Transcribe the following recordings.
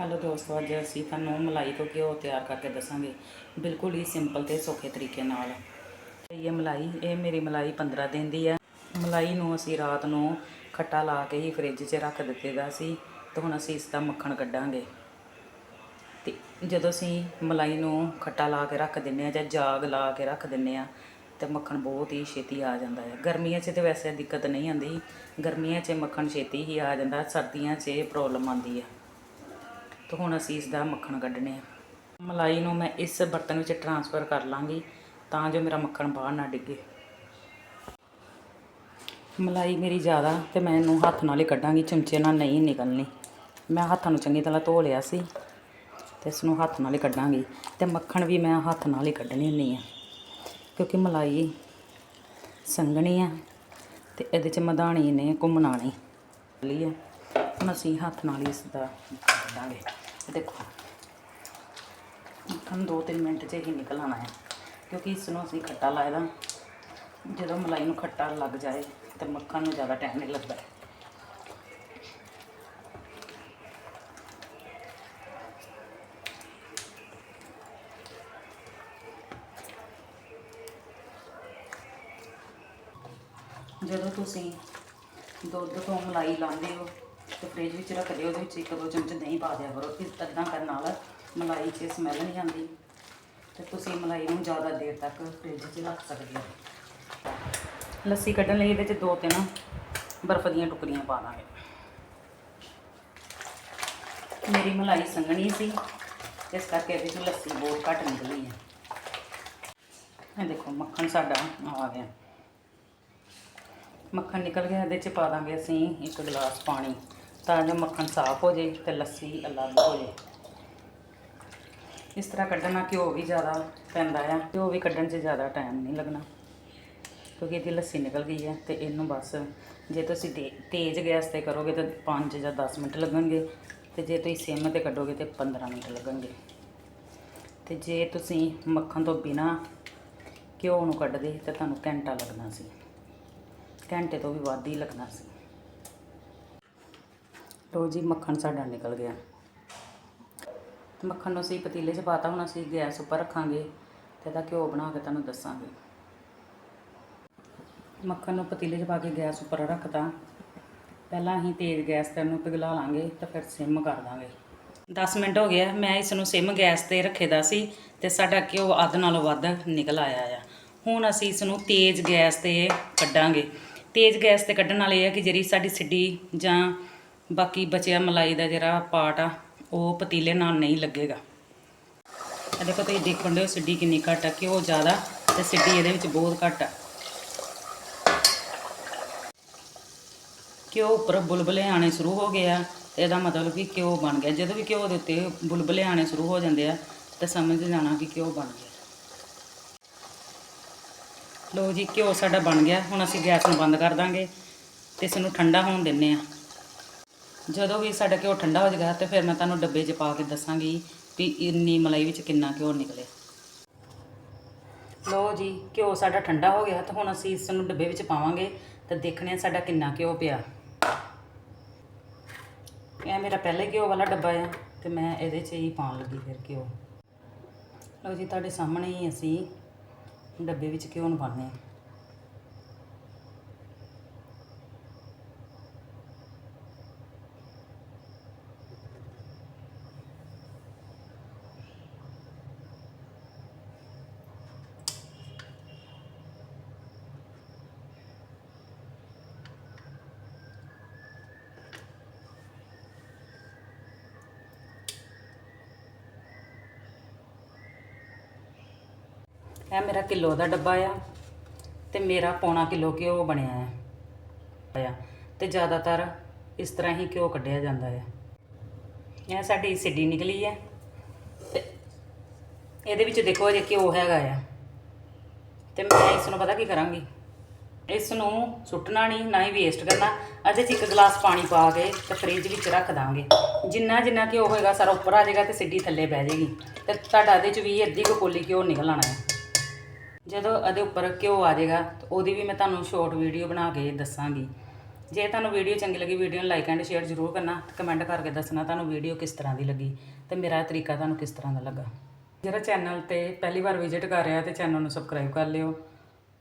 Hello ਦੋਸਤੋ ਅੱਜ ਅਸੀਂ ਤੁਹਾਨੂੰ ਮਲਾਈ ਤੋਂ ਘਿਓ ਤਿਆਰ ਕਰਕੇ ਦੱਸਾਂਗੇ, ਬਿਲਕੁਲ ਹੀ ਸਿੰਪਲ ਤੇ ਸੌਖੇ ਤਰੀਕੇ ਨਾਲ। ਇਹ ਮਲਾਈ, ਇਹ ਮੇਰੀ ਮਲਾਈ 15 ਦਿਨ ਦੀ ਹੈ। ਮਲਾਈ ਨੂੰ ਅਸੀਂ ਰਾਤ ਨੂੰ ਖੱਟਾ ਲਾ ਕੇ ਹੀ ਫ੍ਰਿਜ 'ਚ ਰੱਖ ਦਿੱਤੇ ਦਾ ਸੀ ਤੇ ਹੁਣ ਅਸੀਂ ਇਸ ਦਾ ਮੱਖਣ ਕੱਢਾਂਗੇ। ਤੇ ਜਦੋਂ ਅਸੀਂ ਮਲਾਈ ਨੂੰ ਖੱਟਾ ਲਾ ਕੇ ਰੱਖ ਦਿੰਨੇ ਆ ਜਾਂ ਜਾਗ ਲਾ ਕੇ ਰੱਖ ਦਿੰਨੇ ਆ ਤੇ ਮੱਖਣ ਬਹੁਤ ਹੀ ਛੇਤੀ ਆ ਜਾਂਦਾ ਹੈ। ਗਰਮੀਆਂ 'ਚ ਤੇ ਵੈਸੇ ਦਿੱਕਤ ਨਹੀਂ ਆਉਂਦੀ। ਗਰਮੀਆਂ 'ਚ ਮੱਖਣ ਛੇਤੀ ਹੀ ਆ ਜਾਂਦਾ, ਸਰਦੀਆਂ 'ਚ ਪ੍ਰੋਬਲਮ ਆਉਂਦੀ ਹੈ। ਤੇ ਹੁਣ ਅਸੀਂ ਇਸ ਦਾ ਮੱਖਣ ਕੱਢਣੇ ਆ। ਮਲਾਈ ਨੂੰ ਮੈਂ ਇਸ ਬਰਤਨ ਵਿੱਚ ਟਰਾਂਸਫਰ ਕਰ ਲਾਂਗੀ ਤਾਂ ਜੋ ਮੇਰਾ ਮੱਖਣ ਬਾਹਰ ਨਾ ਡਿੱਗੇ। ਮਲਾਈ ਮੇਰੀ ਜ਼ਿਆਦਾ ਤੇ ਮੈਂ ਇਹਨੂੰ ਹੱਥ ਨਾਲ ਹੀ ਕੱਢਾਂਗੀ, ਚਮਚੇ ਨਾਲ ਨਹੀਂ ਨਿਕਲਣੀ। ਮੈਂ ਹੱਥਾਂ ਨੂੰ ਚੰਗੀ ਤਰ੍ਹਾਂ ਧੋ ਲਿਆ ਸੀ ਤੇ ਇਸ ਨੂੰ ਹੱਥ ਨਾਲ ਹੀ ਕੱਢਾਂਗੀ ਤੇ ਮੱਖਣ ਵੀ ਮੈਂ ਹੱਥ ਨਾਲ ਹੀ ਕੱਢਣੀ ਹੁੰਦੀ ਆ। ਕਿਉਂਕਿ ਮਲਾਈ ਸੰਘਣੀ ਆ ਤੇ ਇਹਦੇ ਚ ਮਧਾਣੀ ਨੇ ਘੁੰਮਣਾ ਨਹੀਂ। ਲਈ ਆ ਹੁਣ ਅਸੀਂ ਹੱਥ ਨਾਲ ਹੀ ਇਸ ਦਾ ਕੱਢਾਂਗੇ ਦੇਖੋ। ਮੱਖਣ 2-3 ਮਿੰਟ 'ਚ ਹੀ ਨਿਕਲ ਆਣਾ ਹੈ, ਕਿਉਂਕਿ ਇਸ ਨੂੰ ਅਸੀਂ ਖੱਟਾ ਲਾਇਆ ਦਾ ਜਦੋਂ ਮਲਾਈ ਨੂੰ ਖੱਟਾ ਲੱਗ ਜਾਏ ਤੇ ਮੱਖਣ ਨੂੰ ਜ਼ਿਆਦਾ ਟਾਈਮ ਨਹੀਂ ਲੱਗਦਾ। ਜਦੋਂ ਤੁਸੀਂ ਦੁੱਧ ਤੋਂ ਮਲਾਈ ਲਾਉਂਦੇ ਹੋ ਤੇ ਫ੍ਰਿਜ ਵਿੱਚ ਰੱਖਦੇ ਹੋ ਉਹਦੇ ਵਿੱਚ ਇੱਕ ਦੋ ਚਮਚ ਦਹੀਂ ਪਾ ਦਿਆ ਕਰੋ। ਇਸ ਅੱਦਾਂ ਕਰਨ ਨਾਲ ਮਲਾਈ 'ਚ ਸਮੈਲ ਨਹੀਂ ਆਉਂਦੀ। ਤੇ ਤੁਸੀਂ ਮਲਾਈ ਨੂੰ ਜ਼ਿਆਦਾ ਦੇਰ ਤੱਕ ਫ੍ਰਿਜ 'ਚ ਰੱਖ ਸਕਦੇ ਹੋ। ਲੱਸੀ ਕੱਢਣ ਲਈ ਇਹਦੇ 'ਚ ਦੋ ਤਿੰਨ ਬਰਫ਼ ਦੀਆਂ ਟੁਕੜੀਆਂ ਪਾ ਦਾਂਗੇ। ਮੇਰੀ ਮਲਾਈ ਸੰਘਣੀ ਸੀ, ਇਸ ਕਰਕੇ ਇਹਦੇ 'ਚ ਲੱਸੀ ਬਹੁਤ ਘੱਟ ਨਿਕਲੀ ਹੈ। ਇਹ ਦੇਖੋ, ਮੱਖਣ ਸਾਡਾ ਆ ਗਿਆ। ਮੱਖਣ ਨਿਕਲ ਗਿਆ, ਇਹਦੇ ਚ ਪਾ ਦਾਂਗੇ ਅਸੀਂ ਇੱਕ ਗਲਾਸ ਪਾਣੀ। ਤਾਂ ਜੋ ਮੱਖਣ ਸਾਫ਼ ਹੋ ਜੇ ਤੇ ਲੱਸੀ ਅਲੱਗ ਹੋ ਜੇ। ਇਸ ਤਰ੍ਹਾਂ ਕੱਢਣਾ ਘਿਓ ਵੀ ਜ਼ਿਆਦਾ ਪੈਂਦਾ ਆ। ਘਿਓ ਵੀ ਕੱਢਣ 'ਚ ਜ਼ਿਆਦਾ ਟਾਈਮ ਨਹੀਂ ਲੱਗਣਾ, ਕਿਉਂਕਿ ਇਹਦੀ ਲੱਸੀ ਨਿਕਲ ਗਈ ਹੈ ਤੇ ਇਹਨੂੰ ਬਸ ਜੇ ਤੁਸੀਂ ਤੇ- ਤੇਜ਼ ਗੈਸ ਤੇ ਕਰੋਗੇ ਤਾਂ 5 ਜਾਂ 10 ਮਿੰਟ ਲੱਗਣਗੇ ਤੇ ਜੇ ਤੁਸੀਂ ਸਿਮ ਤੇ ਕੱਢੋਗੇ ਤੇ 15 ਮਿੰਟ ਲੱਗਣਗੇ। ਤੇ ਜੇ ਤੁਸੀਂ ਮੱਖਣ ਤੋਂ ਬਿਨਾ ਘਿਓ ਨੂੰ ਕੱਢਦੇ ਤਾਂ ਤੁਹਾਨੂੰ ਘੰਟਾ ਲੱਗਣਾ ਸੀ। ਘੰਟੇ ਤੋਂ ਵੀ ਵੱਧ ਹੀ ਲੱਗਣਾ ਸੀ। ਲੋ ਜੀ, ਮੱਖਣ ਸਾਡਾ ਨਿਕਲ ਗਿਆ। ਮੱਖਣ ਨੂੰ ਅਸੀਂ ਪਤੀਲੇ 'ਚ ਪਾਤਾ, ਹੁਣ ਅਸੀਂ ਗੈਸ ਉੱਪਰ ਰੱਖਾਂਗੇ ਤੇ ਇਹਦਾ ਘਿਓ ਬਣਾ ਕੇ ਤੁਹਾਨੂੰ ਦੱਸਾਂਗੇ। ਮੱਖਣ ਨੂੰ ਪਤੀਲੇ 'ਚ ਪਾ ਕੇ ਗੈਸ ਉੱਪਰ ਰੱਖਤਾ। ਪਹਿਲਾਂ ਅਸੀਂ ਤੇਜ਼ ਗੈਸ ਤੇ ਇਹਨੂੰ ਪਿਘਲਾ ਲਾਂਗੇ ਤਾਂ ਫਿਰ ਸਿਮ ਕਰ ਦਾਂਗੇ। 10 ਮਿੰਟ ਹੋ ਗਿਆ ਮੈਂ ਇਸ ਨੂੰ ਸਿਮ ਗੈਸ ਤੇ ਰੱਖੇਦਾ ਸੀ ਤੇ ਸਾਡਾ ਘਿਓ ਅੱਧ ਨਾਲੋਂ ਵੱਧ ਨਿਕਲ ਆਇਆ ਆ। ਹੁਣ ਅਸੀਂ ਇਸ ਨੂੰ ਤੇਜ਼ ਗੈਸ ਤੇ ਕੱਢਾਂਗੇ। ਤੇਜ਼ ਗੈਸ ਤੇ ਕੱਢਣ ਨਾਲ ਇਹ ਹੈ ਕਿ ਜਿਹੜੀ ਸਾਡੀ ਸਿੱਡੀ ਜਾਂ ਬਾਕੀ ਬਚਿਆ ਮਲਾਈ ਦਾ ਜਿਹੜਾ ਪਾਰਟ ਆ, ਉਹ ਪਤੀਲੇ ਨਾਲ ਨਹੀਂ ਲੱਗੇਗਾ। ਇਹ ਦੇਖੋ ਤੁਸੀਂ ਦੇਖਣ ਦਿਓ ਸਿੱਡੀ ਕਿੰਨੀ ਘੱਟ ਆ, ਘਿਓ ਜ਼ਿਆਦਾ ਤੇ ਸਿੱਡੀ ਇਹਦੇ ਵਿੱਚ ਬਹੁਤ ਘੱਟ ਆ। ਘਿਓ ਉੱਪਰ ਬੁਲਬਲੇ ਆਣੇ ਸ਼ੁਰੂ ਹੋ ਗਏ ਆ ਤੇ ਇਹਦਾ ਮਤਲਬ ਕਿ ਘਿਓ ਬਣ ਗਿਆ। ਜਦੋਂ ਵੀ ਘਿਓ ਦੇ ਉੱਤੇ ਬੁਲਬਲੇ ਆਣੇ ਸ਼ੁਰੂ ਹੋ ਜਾਂਦੇ ਆ, ਤਾਂ ਸਮਝ ਜਾਣਾ ਕਿ ਘਿਓ ਬਣ ਗਿਆ। ਲੋ ਜੀ, ਘਿਓ ਸਾਡਾ ਬਣ ਗਿਆ। ਹੁਣ ਅਸੀਂ ਗੈਸ ਨੂੰ ਬੰਦ ਕਰ ਦਾਂਗੇ ਤੇ ਇਸ ਨੂੰ ਠੰਡਾ ਹੋਣ ਦਿੰਨੇ ਆ। ਜਦੋਂ ਵੀ ਸਾਡਾ ਘਿਓ ਠੰਡਾ ਹੋ ਜਾਏਗਾ ਤੇ ਫਿਰ ਮੈਂ ਤੁਹਾਨੂੰ ਡੱਬੇ 'ਚ ਪਾ ਕੇ ਦੱਸਾਂਗੀ ਵੀ ਇੰਨੀ ਮਲਾਈ ਵਿੱਚ ਕਿੰਨਾ ਘਿਓ ਨਿਕਲੇ। ਲੋ ਜੀ, ਘਿਓ ਸਾਡਾ ਠੰਡਾ ਹੋ ਗਿਆ ਤੇ ਹੁਣ ਅਸੀਂ ਇਸ ਨੂੰ ਡੱਬੇ ਵਿੱਚ ਪਾਵਾਂਗੇ ਤੇ ਦੇਖਣੇ ਆ ਸਾਡਾ ਕਿੰਨਾ ਘਿਓ ਪਿਆ। ਇਹ ਮੇਰਾ ਪਹਿਲੇ ਘਿਓ ਵਾਲਾ ਡੱਬਾ ਆ ਤੇ ਮੈਂ ਇਹਦੇ 'ਚ ਹੀ ਪਾਉਣ ਲੱਗੀ ਫਿਰ ਘਿਓ। ਲਓ ਜੀ, ਤੁਹਾਡੇ ਸਾਹਮਣੇ ਹੀ ਅਸੀਂ ਡੱਬੇ ਵਿੱਚ ਘਿਓ ਨੂੰ ਪਾਉਂਦੇ ਹਾਂ। ਇਹ ਮੇਰਾ ਕਿਲੋ ਦਾ ਡੱਬਾ ਆ ਤੇ ਮੇਰਾ ਪੌਣਾ ਕਿਲੋ ਘਿਓ ਬਣਿਆ ਆ। ਆ ਤੇ ਜ਼ਿਆਦਾਤਰ ਇਸ ਤਰ੍ਹਾਂ ਹੀ ਘਿਓ ਕੱਢਿਆ ਜਾਂਦਾ ਆ। ਇਹ ਸਾਡੀ ਸਿੱਡੀ ਨਿਕਲੀ ਹੈ ਤੇ ਇਹਦੇ ਵਿੱਚ ਦੇਖੋ ਅਜੇ ਘਿਓ ਹੈਗਾ ਆ। ਤੇ ਮੈਂ ਇਸ ਨੂੰ ਪਤਾ ਕੀ ਕਰਾਂਗੀ? ਇਸ ਨੂੰ ਸੁੱਟਣਾ ਨਹੀਂ, ਨਾ ਹੀ ਵੇਸਟ ਕਰਨਾ। ਅਜੇ ਚ ਇੱਕ ਗਲਾਸ ਪਾਣੀ ਪਾ ਕੇ ਤੇ ਫ੍ਰਿਜ ਵਿੱਚ ਰੱਖ ਦਾਂਗੇ। ਜਿੰਨਾ ਜਿੰਨਾ ਘਿਓ ਹੋਏਗਾ ਸਾਰਾ ਉੱਪਰ ਆ ਜਾਏਗਾ ਤੇ ਸਿੱਡੀ ਥੱਲੇ ਬਹਿ ਜਾਏਗੀ। ਤੇ ਤੁਹਾਡਾ ਇਹਦੇ ਚ ਵੀ ਅੱਧੀ ਕੁ ਕੋਲੀ ਘਿਓ ਨਿਕਲ ਆਣਾ ਹੈ ਜਦੋਂ ਇਹਦੇ ਉੱਪਰ ਘਿਓ ਆ ਜਾਏਗਾ, ਤਾਂ ਉਹਦੀ ਵੀ ਮੈਂ ਤੁਹਾਨੂੰ ਸ਼ਾਰਟ ਵੀਡੀਓ ਬਣਾ ਕੇ ਦੱਸਾਂਗੀ। ਜੇ ਤੁਹਾਨੂੰ ਵੀਡੀਓ ਚੰਗੀ ਲੱਗੀ ਵੀਡੀਓ ਨੂੰ ਲਾਈਕ ਐਂਡ ਸ਼ੇਅਰ ਜ਼ਰੂਰ ਕਰਨਾ, ਤੇ ਕਮੈਂਟ ਕਰਕੇ ਦੱਸਣਾ ਤੁਹਾਨੂੰ ਵੀਡੀਓ ਕਿਸ ਤਰ੍ਹਾਂ ਦੀ ਲੱਗੀ, ਤੇ ਮੇਰਾ ਤਰੀਕਾ ਤੁਹਾਨੂੰ ਕਿਸ ਤਰ੍ਹਾਂ ਦਾ ਲੱਗਾ। ਜਿਹੜਾ ਚੈਨਲ ਤੇ ਪਹਿਲੀ ਵਾਰ ਵਿਜ਼ਿਟ ਕਰ ਰਿਹਾ ਤੇ ਚੈਨਲ ਨੂੰ ਸਬਸਕ੍ਰਾਈਬ ਕਰ ਲਿਓ।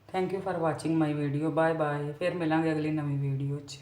Thank you for watching my video bye bye ਫਿਰ ਮਿਲਾਂਗੇ ਅਗਲੀ ਨਵੀਂ ਵੀਡੀਓ 'ਚ।